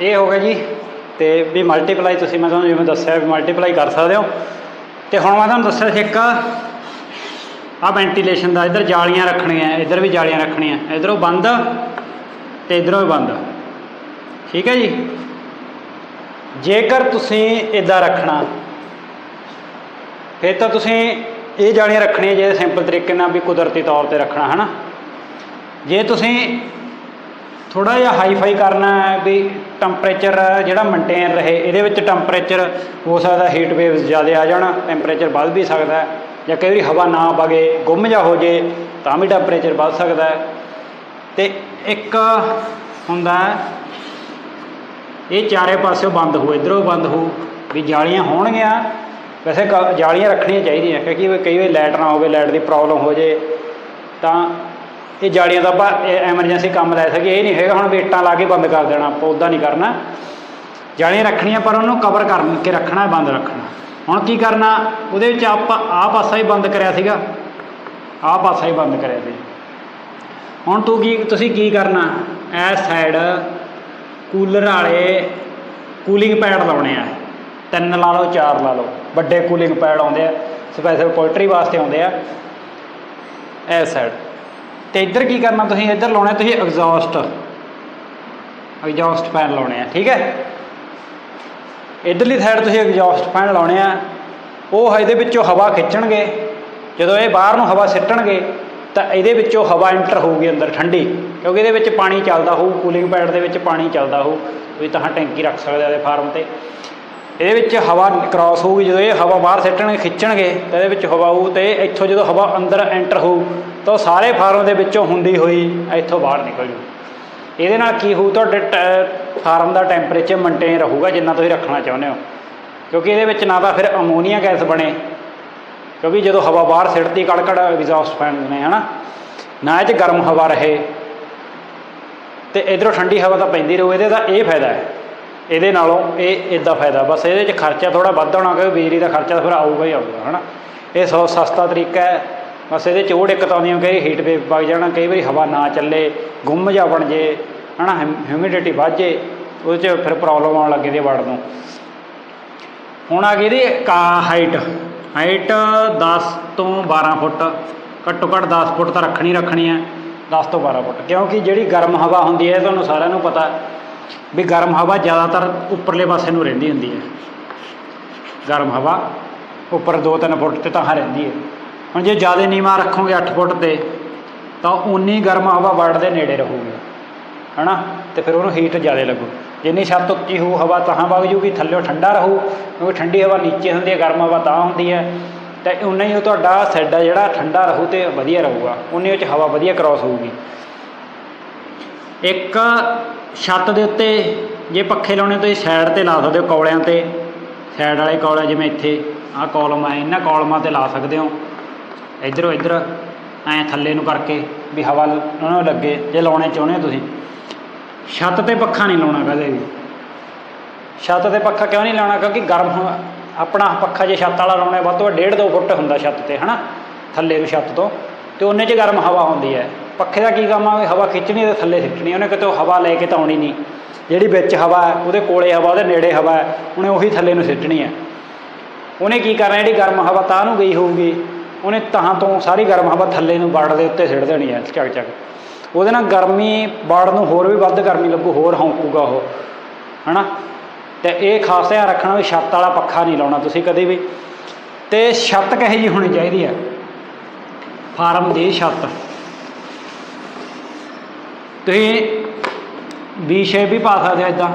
ਇਹ ਹੋ ਗਿਆ ਜੀ, ਤੇ ਵੀ ਮਲਟੀਪਲਾਈ ਤੁਸੀਂ, ਮੈਂ ਤੁਹਾਨੂੰ ਜਿਵੇਂ ਦੱਸਿਆ ਵੀ ਮਲਟੀਪਲਾਈ ਕਰ ਸਕਦੇ ਹੋ। ਤੇ ਹੁਣ ਮੈਂ ਤੁਹਾਨੂੰ ਦੱਸਿਆ ਸੀ ਇੱਕ ਆ ਵੈਂਟੀਲੇਸ਼ਨ ਦਾ, ਇੱਧਰ ਜਾਲੀਆਂ ਰੱਖਣੀਆਂ, ਇੱਧਰ ਵੀ ਜਾਲੀਆਂ ਰੱਖਣੀਆਂ, ਇੱਧਰੋਂ ਬੰਦ ਤੇ ਇੱਧਰੋਂ ਵੀ ਬੰਦ। ਠੀਕ ਹੈ ਜੀ? ਜੇਕਰ ਤੁਸੀਂ ਇਦਾਂ ਰੱਖਣਾ, ਫਿਰ ਤਾਂ ਤੁਸੀਂ ਇਹ ਜਾਲੀਆਂ ਰੱਖਣੀਆਂ ਜੇ ਸਿੰਪਲ ਤਰੀਕੇ ਨਾਲ ਵੀ ਕੁਦਰਤੀ ਤੌਰ ਤੇ ਰੱਖਣਾ, ਹਨਾ? ਜੇ ਤੁਸੀਂ ਥੋੜਾ ਜਿਹਾ ਹਾਈ-ਫਾਈ ਕਰਨਾ ਹੈ ਵੀ ਟੈਂਪਰੇਚਰ ਜਿਹੜਾ ਮੇਨਟੇਨ ਰਹੇ, ਇਹਦੇ ਵਿੱਚ ਟੈਂਪਰੇਚਰ ਹੋ ਸਕਦਾ ਹੀਟ ਵੇਵਸ ਜ਼ਿਆਦਾ ਆ ਜਾਣ ਟੈਂਪਰੇਚਰ ਵੱਧ ਵੀ ਸਕਦਾ ਜਾਂ ਕਈ ਵਾਰੀ ਹਵਾ ਨਾ ਵਗੇ, ਗੁੰਮ ਜਾ ਹੋ ਜੇ, ਤਾਂ ਵੀ ਟੈਂਪਰੇਚਰ ਵੱਧ ਸਕਦਾ ਹੈ। ਤੇ ਇੱਕ ਹੁੰਦਾ ਇਹ ਚਾਰੇ ਪਾਸਿਓਂ ਬੰਦ ਹੋ, ਇਧਰੋਂ ਬੰਦ ਹੋ, ਵੀ ਜਾਲੀਆਂ ਹੋਣਗੀਆਂ। ਵੈਸੇ ਕ- ਜਾਲੀਆਂ ਰੱਖਣੀਆਂ ਚਾਹੀਦੀਆਂ, ਕਿਉਂਕਿ ਕਈ ਵਾਰੀ ਲਾਈਟ ਨਾ ਹੋਵੇ ਲਾਈਟ ਦੀ ਪ੍ਰੋਬਲਮ ਹੋ ਜੇ, ਤਾਂ ਇਹ ਜਾਲੀਆਂ ਦਾ ਆਪਾਂ ਐਮਰਜੈਂਸੀ ਕੰਮ ਲੈ ਸਕੀਏ ਇਹ ਨਹੀਂ ਹੈਗਾ, ਹੁਣ ਵੇਟਾਂ ਲਾ ਕੇ ਬੰਦ ਕਰ ਦੇਣਾ, ਆਪਾਂ ਉੱਦਾਂ ਨਹੀਂ ਕਰਨਾ। ਜਾਲੀਆਂ ਰੱਖਣੀਆਂ, ਪਰ ਉਹਨੂੰ ਕਵਰ ਕਰਕੇ ਰੱਖਣਾ ਬੰਦ ਰੱਖਣਾ। ਹੁਣ ਕੀ ਕਰਨਾ, ਉਹਦੇ ਵਿੱਚ ਆਪਾਂ ਆਹ ਪਾਸਾ ਹੀ ਬੰਦ ਕਰਿਆ ਸੀਗਾ। ਆਹ ਪਾਸਾ ਹੀ ਬੰਦ ਕਰਿਆ ਸੀ। ਹੁਣ ਤੂੰ ਕੀ ਤੁਸੀਂ ਕੀ ਕਰਨਾ? ਇਸ ਸਾਈਡ ਕੂਲਰ ਵਾਲੇ ਕੂਲਿੰਗ ਪੈਡ ਲਾਉਣੇ ਆ। ਤਿੰਨ ਲਾ ਲਓ, ਚਾਰ ਲਾ ਲਓ। ਵੱਡੇ ਕੂਲਿੰਗ ਪੈਡ ਆਉਂਦੇ ਆ। ਸਪੈਸ਼ਲ ਪੋਲਟਰੀ ਵਾਸਤੇ ਆਉਂਦੇ ਆ। ਇਸ ਸਾਈਡ ਤੇ ਇੱਧਰ ਕੀ ਕਰਨਾ ਤੁਸੀਂ? ਇੱਧਰ ਲਾਉਣਾ, ਤੁਸੀਂ ਐਗਜ਼ੌਸਟ ਐਗਜ਼ੌਸਟ ਫੈਨ ਲਾਉਣੇ ਆ, ਠੀਕ ਹੈ? ਇਧਰਲੀ ਸਾਈਡ ਤੁਸੀਂ ਐਗਜ਼ੌਸਟ ਫੈਨ ਲਾਉਣੇ ਆ। ਉਹ ਇਹਦੇ ਵਿੱਚੋਂ ਹਵਾ ਖਿੱਚਣਗੇ। ਜਦੋਂ ਇਹ ਬਾਹਰ ਨੂੰ ਹਵਾ ਸਿੱਟਣਗੇ, ਤਾਂ ਇਹਦੇ ਵਿੱਚੋਂ ਹਵਾ ਐਂਟਰ ਹੋਊਗੀ ਅੰਦਰ ਠੰਡੀ। ਕਿਉਂਕਿ ਇਹਦੇ ਵਿੱਚ ਪਾਣੀ ਚੱਲਦਾ ਹੋਊ ਕੂਲਿੰਗ ਪੈਡ ਦੇ ਵਿੱਚ ਪਾਣੀ ਚੱਲਦਾ ਹੋਊ। ਤੁਸੀਂ ਤਾਂ ਟੈਂਕੀ ਰੱਖ ਸਕਦੇ ਆ ਦੇ ਫਾਰਮ ਤੇ। ਇਹਦੇ ਵਿੱਚ ਹਵਾ ਕ੍ਰਾਸ ਹੋਊਗੀ, ਜਦੋਂ ਇਹ ਹਵਾ ਬਾਹਰ ਸਿੱਟਣਗੇ ਖਿੱਚਣਗੇ, ਤਾਂ ਇਹਦੇ ਵਿੱਚ ਹਵਾ ਹੋਊ ਤੇ ਇੱਥੋਂ ਜਦੋਂ ਹਵਾ ਅੰਦਰ ਐਂਟਰ ਹੋਊ, ਤਾਂ ਉਹ ਸਾਰੇ ਫਾਰਮ ਦੇ ਵਿੱਚੋਂ ਹੁੰਦੀ ਹੋਈ ਇੱਥੋਂ ਬਾਹਰ ਨਿਕਲ ਜੂ ਇਹਦੇ ਨਾਲ ਕੀ ਹੋਊ, ਤੁਹਾਡੇ ਟੈ- ਫਾਰਮ ਦਾ ਟੈਂਪਰੇਚਰ ਮੇਨਟੇਨ ਰਹੂਗਾ, ਜਿੰਨਾ ਤੁਸੀਂ ਰੱਖਣਾ ਚਾਹੁੰਦੇ ਹੋ। ਕਿਉਂਕਿ ਇਹਦੇ ਵਿੱਚ ਨਾ ਤਾਂ ਫਿਰ ਅਮੋਨੀਆ ਗੈਸ ਬਣੇ, ਕਿਉਂਕਿ ਜਦੋਂ ਹਵਾ ਬਾਹਰ ਸਿੱਟਦੀ, ਕੜਕੜ ਐਗਜ਼ੌਸਟ ਫੈਨ ਨੇ, ਹਨਾ? ਨਾ ਇਹ 'ਚ ਗਰਮ ਹਵਾ ਰਹੇ, ਤੇ ਇਧਰੋਂ ਠੰਡੀ ਹਵਾ ਤਾਂ ਪੈਂਦੀ ਰਹੂ, ਇਹਦੇ ਦਾ ਇਹ ਫਾਇਦਾ ਹੈ। ਇਹਦੇ ਨਾਲੋਂ ਇਹ ਇਦਾਂ ਫਾਇਦਾ। ਬਸ ਇਹਦੇ 'ਚ ਖਰਚਾ ਥੋੜਾ ਵੱਧ ਹੋਣਾ, ਕਿਉਂਕਿ ਬਿਜਲੀ ਦਾ ਖਰਚਾ ਤਾਂ ਫਿਰ ਆਊਗਾ ਹੀ ਆਊਗਾ, ਹਨਾ। ਇਹ ਸੌ ਸਸਤਾ ਤਰੀਕਾ ਹੈ। ਬਸ ਇਹਦੇ 'ਚ ਉਹ ਦਿੱਕਤ ਆਉਂਦੀ ਕਈ ਹੀਟ ਵੇਵ ਵਗ ਜਾਣਾ, ਕਈ ਵਾਰੀ ਹਵਾ ਨਾ ਚੱਲੇ, ਗੁੰਮ ਜਾ ਬਣ ਜੇ, ਹਨਾ ਹਿਊਮਿਡਿਟੀ ਵੱਧ ਜੇ, ਉਹਦੇ 'ਚ ਫਿਰ ਪ੍ਰੋਬਲਮ ਆਉਣ ਲੱਗੇ ਦੀ ਵੜ ਨੂੰ। ਹੁਣ ਆ ਗਈ ਇਹਦੀ ਕਾ ਹਾਈਟ ਹਾਈਟ 10 ਤੋਂ 12 ਫੁੱਟ। ਘੱਟੋ ਘੱਟ 10 ਫੁੱਟ ਤਾਂ ਰੱਖਣੀ ਰੱਖਣੀ ਹੈ। 10 ਤੋਂ 12 ਫੁੱਟ। ਕਿਉਂਕਿ ਜਿਹੜੀ ਗਰਮ ਹਵਾ ਹੁੰਦੀ ਹੈ ਤੁਹਾਨੂੰ ਸਾਰਿਆਂ ਨੂੰ ਪਤਾ ਵੀ ਗਰਮ ਹਵਾ ਜ਼ਿਆਦਾਤਰ ਉੱਪਰਲੇ ਪਾਸੇ ਨੂੰ ਰਹਿੰਦੀ ਹੁੰਦੀ ਹੈ। ਗਰਮ ਹਵਾ ਉੱਪਰ 2-3 ਫੁੱਟ ਤੇ ਤਾਂ ਰਹਿੰਦੀ ਹੈ। ਹੁਣ ਜੇ ਜ਼ਿਆਦਾ ਨੀਵਾਂ ਰੱਖੋਗੇ 8 ਫੁੱਟ ਤੇ, ਤਾਂ ਉਨੀ ਗਰਮ ਹਵਾ ਵਰਡ ਦੇ ਨੇੜੇ ਰਹੂਗੀ, ਹਨਾ? ਤੇ ਫਿਰ ਉਹਨੂੰ ਹੀਟ ਜ਼ਿਆਦਾ ਲੱਗੂ। ਜਿੰਨੀ ਛੱਤ ਉੱਚੀ ਹੋਊ, ਹਵਾ ਤਾਂ ਵਗ ਜੂਗੀ, ਥੱਲੇ ਠੰਡਾ ਰਹੂ, ਕਿਉਂਕਿ ਠੰਡੀ ਹਵਾ ਨੀਚੇ ਹੁੰਦੀ ਹੈ, ਗਰਮ ਹਵਾ ਤਾਂ ਹੁੰਦੀ ਹੈ। ਤੇ ਉਨਾ ਹੀ ਉਹ ਤੁਹਾਡਾ ਸੈੱਡ ਆ ਜਿਹੜਾ ਠੰਡਾ ਰਹੂ ਤੇ ਵਧੀਆ ਰਹੂਗਾ। ਉਨੀ ਉਹ ਚ ਹਵਾ ਵਧੀਆ ਕ੍ਰਾਸ ਹੋਊਗੀ। ਇੱਕ ਛੱਤ ਦੇ ਉੱਤੇ, ਜੇ ਪੱਖੇ ਲਾਉਣੇ ਤੁਸੀਂ ਸਾਈਡ ਤੇ ਲਾ ਸਕਦੇ ਹੋ ਕੌਲਿਆਂ ਤੇ। ਸਾਈਡ ਵਾਲੇ ਕੌਲੇ ਜਿਵੇਂ ਇੱਥੇ, ਆਹ ਕਾਲਮ ਆ, ਇਹਨਾਂ ਕਾਲਮਾਂ ਤੇ ਲਾ ਸਕਦੇ ਹੋ। ਇਧਰੋਂ ਇਧਰ, ਐਂ ਥੱਲੇ ਨੂੰ ਕਰਕੇ ਵੀ ਹਵਾ ਉਹਨਾਂ ਨੂੰ ਲੱਗੇ, ਜੇ ਲਾਉਣੇ ਚਾਹੁੰਦੇ ਹੋ ਤੁਸੀਂ। ਛੱਤ ਤੇ ਪੱਖਾ ਨਹੀਂ ਲਾਉਣਾ ਕਦੇ ਵੀ। ਛੱਤ ਤੇ ਪੱਖਾ ਕਿਉਂ ਨਹੀਂ ਲਾਉਣਾ? ਕਿਉਂਕਿ ਗਰਮ ਆਪਣਾ ਪੱਖਾ ਜੇ ਛੱਤ ਵਾਲਾ ਲਾਉਣਾ, ਵੱਧ ਤੋਂ ਵੱਧ 1.5 2 ਫੁੱਟ ਹੁੰਦਾ ਛੱਤ ਤੇ, ਹਨਾ? ਥੱਲੇ ਨੂੰ ਛੱਤ ਤੋਂ। ਤੇ ਉਹਨੇ 'ਚ ਗਰਮ ਹਵਾ ਹੁੰਦੀ ਹੈ। ਪੱਖੇ ਦਾ ਕੀ ਕੰਮ ਆ? ਵੀ ਹਵਾ ਖਿੱਚਣੀ ਤੇ ਥੱਲੇ ਸਿੱਟਣੀ ਉਹਨੇ ਕਿਤੇ ਹਵਾ ਲੈ ਕੇ ਤਾਂ ਆਉਣੀ ਨਹੀਂ। ਜਿਹੜੀ ਵਿੱਚ ਹਵਾ ਹੈ, ਉਹਦੇ ਕੋਲੇ ਹਵਾ, ਉਹਦੇ ਨੇੜੇ ਹਵਾ ਹੈ, ਉਹਨੇ ਉਹੀ ਥੱਲੇ ਨੂੰ ਸਿੱਟਣੀ ਹੈ। ਉਹਨੇ ਕੀ ਕਰਨਾ? ਜਿਹੜੀ ਗਰਮ ਹਵਾ ਤਾਂ ਨੂੰ ਗਈ ਹੋਊਗੀ, ਉਹਨੇ ਤਾਂ ਤੋਂ ਸਾਰੀ ਗਰਮ ਹਵਾ ਥੱਲੇ ਨੂੰ ਬਾੜ ਦੇ ਉੱਤੇ ਸਿੱਟ ਦੇਣੀ ਹੈ ਚੱਕ ਚੱਕ ਉਹਦੇ ਨਾਲ ਗਰਮੀ ਬਾੜ ਨੂੰ ਹੋਰ ਵੀ ਵੱਧ ਗਰਮੀ ਲੱਗੂ, ਹੋਰ ਹੌਂਕੂਗਾ ਉਹ। ਹਨਾ? ਤੇ ਇਹ ਖਾਸ ਧਿਆਨ ਰੱਖਣਾ ਵੀ ਛੱਤ ਵਾਲਾ ਪੱਖਾ ਨਹੀਂ ਲਾਉਣਾ ਤੁਸੀਂ ਕਦੇ ਵੀ। ਤੇ ਛੱਤ ਕਹੇ ਜੀ ਹੋਣੀ ਚਾਹੀਦੀ ਹੈ? ਫਾਰਮ ਦੀ ਛੱਤ। ਤੁਸੀਂ ਵੀ ਸ਼ੇਪ ਵੀ ਪਾ ਸਕਦੇ ਹੋ ਇਦਾਂ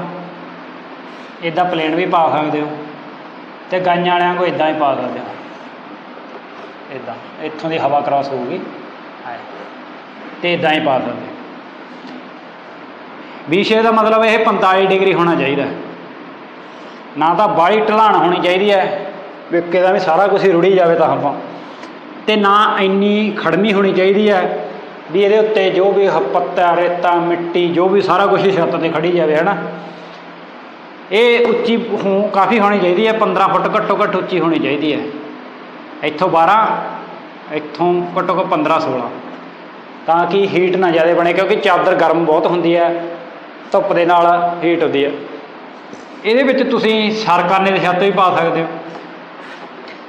ਇਦਾਂ ਪਲੇਨ ਵੀ ਪਾ ਸਕਦੇ ਹੋ। ਤੇ ਗਾਈਆਂ ਵਾਲਿਆਂ ਕੋ ਇਦਾਂ ਹੀ ਪਾ ਸਕਦੇ ਹੋ। ਇਦਾਂ ਇੱਥੋਂ ਦੀ ਹਵਾ ਕ੍ਰਾਸ ਹੋਊਗੀ। ਐਂ। ਤੇ ਇਦਾਂ ਹੀ ਪਾ ਸਕਦੇ ਵੀ ਸ਼ੇਪ ਦਾ ਮਤਲਬ ਇਹ 45 ਡਿਗਰੀ ਹੋਣਾ ਚਾਹੀਦਾ। ਨਾ ਤਾਂ ਬਾਹਲੀ ਢਲਾਣ ਹੋਣੀ ਚਾਹੀਦੀ ਹੈ। ਵੀ ਕਿਦਾ ਵੀ ਸਾਰਾ ਕੁਝ ਹੀ ਰੁੜੀ ਜਾਵੇ ਤਾਂ ਆਪਾਂ। ਤੇ ਨਾ ਇੰਨੀ ਖੜਮੀ ਹੋਣੀ ਚਾਹੀਦੀ ਹੈ। ਵੀ ਇਹਦੇ ਉੱਤੇ ਜੋ ਵੀ ਪੱਤਾ ਰੇਤਾ, ਮਿੱਟੀ, ਜੋ ਵੀ ਸਾਰਾ ਕੁਝ ਛੱਤ ਤੇ ਖੜੀ ਜਾਵੇ, ਹਨਾ? ਇਹ ਉੱਚੀ ਹੂੰ ਕਾਫੀ ਹੋਣੀ ਚਾਹੀਦੀ ਹੈ 15 ਫੁੱਟ ਘੱਟੋ ਘੱਟ ਉੱਚੀ ਹੋਣੀ ਚਾਹੀਦੀ ਹੈ। ਇੱਥੋਂ 12 ਇੱਥੋਂ ਘੱਟੋ ਘੱਟ 15 16 ਤਾਂ ਕਿ ਹੀਟ ਨਾ ਜ਼ਿਆਦਾ ਬਣੇ, ਕਿਉਂਕਿ ਚਾਦਰ ਗਰਮ ਬਹੁਤ ਹੁੰਦੀ ਹੈ, ਧੁੱਪ ਦੇ ਨਾਲ ਹੀਟ ਹੁੰਦੀ ਹੈ। ਇਹਦੇ ਵਿੱਚ ਤੁਸੀਂ ਸਰਕਾਨੇ ਦੀ ਛੱਤ ਵੀ ਪਾ ਸਕਦੇ ਹੋ।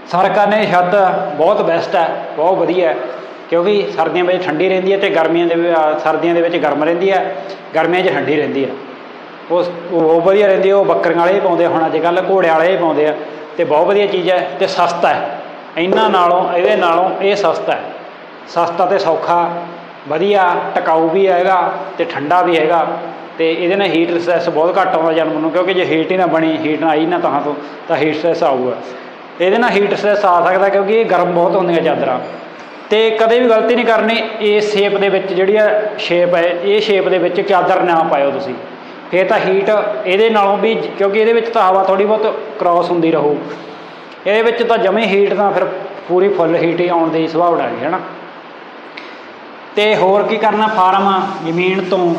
ਸਰਕਾਨੇ ਦੀ ਛੱਤ ਬਹੁਤ ਬੈਸਟ ਹੈ, ਬਹੁਤ ਵਧੀਆ ਹੈ। ਕਿਉਂਕਿ ਸਰਦੀਆਂ ਵਿੱਚ ਠੰਡੀ ਰਹਿੰਦੀ ਹੈ ਤੇ ਗਰਮੀਆਂ ਦੇ ਵਿੱਚ- ਸਰਦੀਆਂ ਦੇ ਵਿੱਚ ਗਰਮ ਰਹਿੰਦੀ ਹੈ, ਗਰਮੀਆਂ 'ਚ ਠੰਡੀ ਰਹਿੰਦੀ ਹੈ। ਉਹ ਉਹ ਵਧੀਆ ਰਹਿੰਦੀ ਉਹ ਬੱਕਰੀਆਂ ਵਾਲੇ ਹੀ ਪਾਉਂਦੇ ਹੁਣ ਅੱਜ ਕੱਲ੍ਹ ਘੋੜਿਆਂ ਵਾਲੇ ਹੀ ਪਾਉਂਦੇ ਆ, ਤੇ ਬਹੁਤ ਵਧੀਆ ਚੀਜ਼ ਹੈ ਤੇ ਸਸਤਾ ਹੈ। ਇਹਨਾਂ ਨਾਲੋਂ, ਇਹਦੇ ਨਾਲੋਂ ਇਹ ਸਸਤਾ ਹੈ। ਸਸਤਾ ਤੇ ਸੌਖਾ, ਵਧੀਆ ਟਿਕਾਊ ਵੀ ਹੈਗਾ ਤੇ ਠੰਡਾ ਵੀ ਹੈਗਾ ਤੇ ਇਹਦੇ ਨਾਲ ਹੀਟ ਰਿਸੈਸ ਬਹੁਤ ਘੱਟ ਆਉਂਦਾ ਜਨਮ ਨੂੰ, ਕਿਉਂਕਿ ਜੇ ਹੀਟ ਹੀ ਨਾ ਬਣੀ ਹੀਟ ਨਾ ਆਈ ਨਾ ਤਾਂ ਤੋਂ, ਤਾਂ ਹੀਟ ਸਟ੍ਰੈਸ ਆਊਗਾ। ਇਹਦੇ ਨਾਲ ਹੀਟ ਸਟ੍ਰੈਸ ਆ ਸਕਦਾ ਕਿਉਂਕਿ ਇਹ ਗਰਮ ਬਹੁਤ ਹੁੰਦੀਆਂ ਚਾਦਰਾਂ। ਤੇ ਕਦੇ ਵੀ ਗਲਤੀ ਨਹੀਂ ਕਰਨੀ ਇਸ ਸ਼ੇਪ ਦੇ ਵਿੱਚ ਜਿਹੜੀ ਆ ਸ਼ੇਪ ਹੈ, ਇਹ ਸ਼ੇਪ ਦੇ ਵਿੱਚ ਚਾਦਰ ਨਾ ਪਾਇਓ ਤੁਸੀਂ। ਫੇਰ ਤਾਂ ਹੀਟ ਇਹਦੇ ਨਾਲੋਂ ਵੀ, ਕਿਉਂਕਿ ਇਹਦੇ ਵਿੱਚ ਤਾਂ ਹਵਾ ਥੋੜੀ ਬਹੁਤ ਕ੍ਰਾਸ ਹੁੰਦੀ ਰਹੂ। ਇਹਦੇ ਵਿੱਚ ਤਾਂ ਜਮੇ ਹੀਟ ਤਾਂ ਫਿਰ ਪੂਰੀ ਫੁੱਲ ਹੀਟ ਹੀ ਆਉਣ ਦੀ ਸੰਭਾਵਨਾ ਹੈ ਹੈ ਨਾ? ਤੇ ਹੋਰ ਕੀ ਕਰਨਾ? ਫਾਰਮ ਜ਼ਮੀਨ ਤੋਂ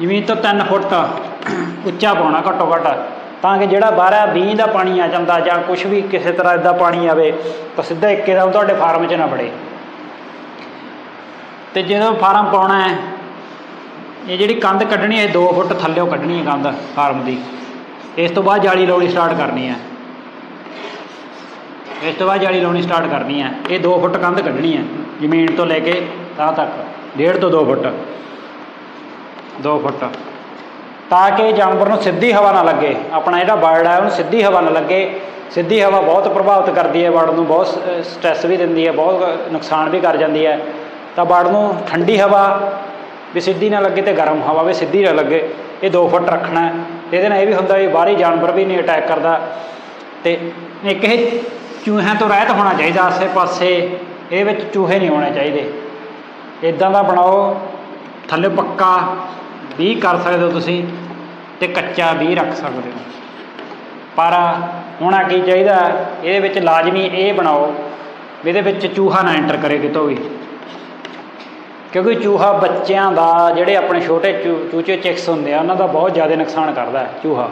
ਜ਼ਮੀਨ ਤੋਂ 3 ਫੁੱਟ ਉੱਚਾ ਪਾਉਣਾ, ਘੱਟੋ ਘੱਟ। ਤਾਂ ਕਿ ਜਿਹੜਾ ਬਾਹਰ ਬੀਂਹ ਦਾ ਪਾਣੀ ਆ ਜਾਂਦਾ ਜਾਂ ਕੁਝ ਵੀ ਕਿਸੇ ਤਰ੍ਹਾਂ ਦਾ ਪਾਣੀ ਆਵੇ, ਤਾਂ ਸਿੱਧਾ ਇੱਕੇਦਮ ਤੁਹਾਡੇ ਫਾਰਮ 'ਚ ਨਾ ਵੜੇ। ਤੇ ਜਦੋਂ ਫਾਰਮ ਪਾਉਣਾ ਹੈ, ਇਹ ਜਿਹੜੀ ਕੰਧ ਕੱਢਣੀ ਹੈ 2 ਫੁੱਟ ਥੱਲੇੋਂ ਕੱਢਣੀ ਹੈ ਕੰਧ, ਫਾਰਮ ਦੀ। ਇਸ ਤੋਂ ਬਾਅਦ ਜਾਲੀ ਲਾਉਣੀ ਸਟਾਰਟ ਕਰਨੀ ਹੈ। ਇਸ ਤੋਂ ਬਾਅਦ ਜਾਲੀ ਲਾਉਣੀ ਸਟਾਰਟ ਕਰਨੀ ਹੈ। ਇਹ 2 ਫੁੱਟ ਕੰਧ ਕੱਢਣੀ ਹੈ, ਜ਼ਮੀਨ ਤੋਂ ਲੈ ਕੇ ਤਾਂ ਤੱਕ। 1.5 ਤੋਂ 2 ਫੁੱਟ। 2 ਫੁੱਟ। ਤਾਂ ਕਿ ਜਾਨਵਰ ਨੂੰ ਸਿੱਧੀ ਹਵਾ ਨਾ ਲੱਗੇ। ਆਪਣਾ ਜਿਹੜਾ ਬਰਡ ਹੈ, ਉਹਨੂੰ ਸਿੱਧੀ ਹਵਾ ਨਾ ਲੱਗੇ। ਸਿੱਧੀ ਹਵਾ ਬਹੁਤ ਪ੍ਰਭਾਵਿਤ ਕਰਦੀ ਹੈ ਬਰਡ ਨੂੰ ਬਹੁਤ ਸਟ੍ਰੈਸ ਵੀ ਦਿੰਦੀ ਹੈ, ਬਹੁਤ ਨੁਕਸਾਨ ਵੀ ਕਰ ਜਾਂਦੀ ਹੈ। ਤਾਂ ਬਰਡ ਨੂੰ ਠੰਡੀ ਹਵਾ ਵੀ ਸਿੱਧੀ ਨਾ ਲੱਗੇ ਤੇ ਗਰਮ ਹਵਾ ਵੀ ਸਿੱਧੀ ਨਾ ਲੱਗੇ। ਇਹ 2 ਫੁੱਟ ਰੱਖਣਾ ਇਹਦੇ ਨਾਲ ਇਹ ਵੀ ਹੁੰਦਾ ਵੀ ਬਾਹਰੀ ਜਾਨਵਰ ਵੀ ਨਹੀਂ ਅਟੈਕ ਕਰਦਾ। ਤੇ ਇੱਕ ਇਹ ਚੂਹਿਆਂ ਤੋਂ ਰਹਿਤ ਹੋਣਾ ਚਾਹੀਦਾ ਆਸੇ-ਪਾਸੇ ਇਹਦੇ ਵਿੱਚ ਚੂਹੇ ਨਹੀਂ ਹੋਣੇ ਚਾਹੀਦੇ। ਇਦਾਂ ਦਾ ਬਣਾਓ। ਥੱਲੇ ਪੱਕਾ। ਵੀ ਕਰ ਸਕਦੇ ਹੋ ਤੁਸੀਂ ਤੇ ਕੱਚਾ ਵੀ ਰੱਖ ਸਕਦੇ ਹੋ। ਪਰ ਹੋਣਾ ਕੀ ਚਾਹੀਦਾ, ਇਹਦੇ ਵਿੱਚ ਲਾਜ਼ਮੀ ਇਹ ਬਣਾਓ ਵੀ ਇਹਦੇ ਵਿੱਚ ਚੂਹਾ ਨਾ ਐਂਟਰ ਕਰੇ ਕਿਤੋਂ ਵੀ। ਕਿਉਂਕਿ ਚੂਹਾ ਬੱਚਿਆਂ ਦਾ ਜਿਹੜੇ ਆਪਣੇ ਛੋਟੇ ਚੂ- ਚੂਚੇ ਚਿਕਸ ਹੁੰਦੇ ਆ, ਉਹਨਾਂ ਦਾ ਬਹੁਤ ਜ਼ਿਆਦਾ ਨੁਕਸਾਨ ਕਰਦਾ ਚੂਹਾ।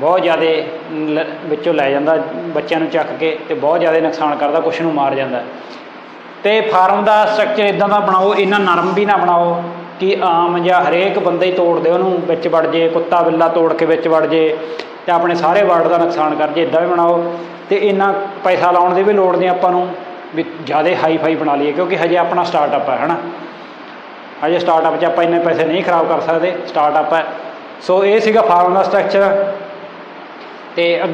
ਬਹੁਤ ਜ਼ਿਆਦਾ ਲ- ਵਿੱਚੋਂ ਲੈ ਜਾਂਦਾ ਬੱਚਿਆਂ ਨੂੰ ਚੱਕ ਕੇ ਤੇ ਬਹੁਤ ਜ਼ਿਆਦਾ ਨੁਕਸਾਨ ਕਰਦਾ, ਕੁਛ ਨੂੰ ਮਾਰ ਜਾਂਦਾ। ਤੇ ਫਾਰਮ ਦਾ ਸਟਰਕਚਰ ਇਦਾਂ ਦਾ ਬਣਾਓ, ਇੰਨਾ ਨਰਮ ਵੀ ਨਾ ਬਣਾਓ। ਕਿ ਆਮ ਜਾਂ ਹਰੇਕ ਬੰਦਾ ਹੀ ਤੋੜ ਉਹਨੂੰ ਵਿੱਚ ਵੜ ਜੇ, ਕੁੱਤਾ ਬਿੱਲਾ ਤੋੜ ਕੇ ਵਿੱਚ ਵੜ ਜੇ ਤੇ ਆਪਣੇ ਸਾਰੇ ਵਰਡ ਦਾ ਨੁਕਸਾਨ ਕਰ ਜੇ ਇਦਾਂ ਵੀ ਬਣਾਓ। ਤੇ ਇੰਨਾ ਪੈਸਾ ਲਾਉਣ ਦੀ ਵੀ ਲੋੜ ਨਹੀਂ ਆਪਾਂ ਨੂੰ, ਵੀ ਜ਼ਿਆਦਾ ਹਾਈ ਫਾਈ ਬਣਾ ਲਈਏ, ਕਿਉਂਕਿ ਹਜੇ ਆਪਣਾ ਸਟਾਰਟਅਪ ਹੈ ਹਨਾ। ਹਜੇ ਸਟਾਰਟਅਪ 'ਚ ਆਪਾਂ ਇੰਨੇ ਪੈਸੇ ਨਹੀਂ ਖਰਾਬ ਕਰ ਸਕਦੇ ਸਟਾਰਟਅਪ ਹੈ ਸੋ ਇਹ ਸੀਗਾ ਫਾਰਮ ਦਾ ਸਟਰਕਚਰ ਤੇ ਅੱਗੇ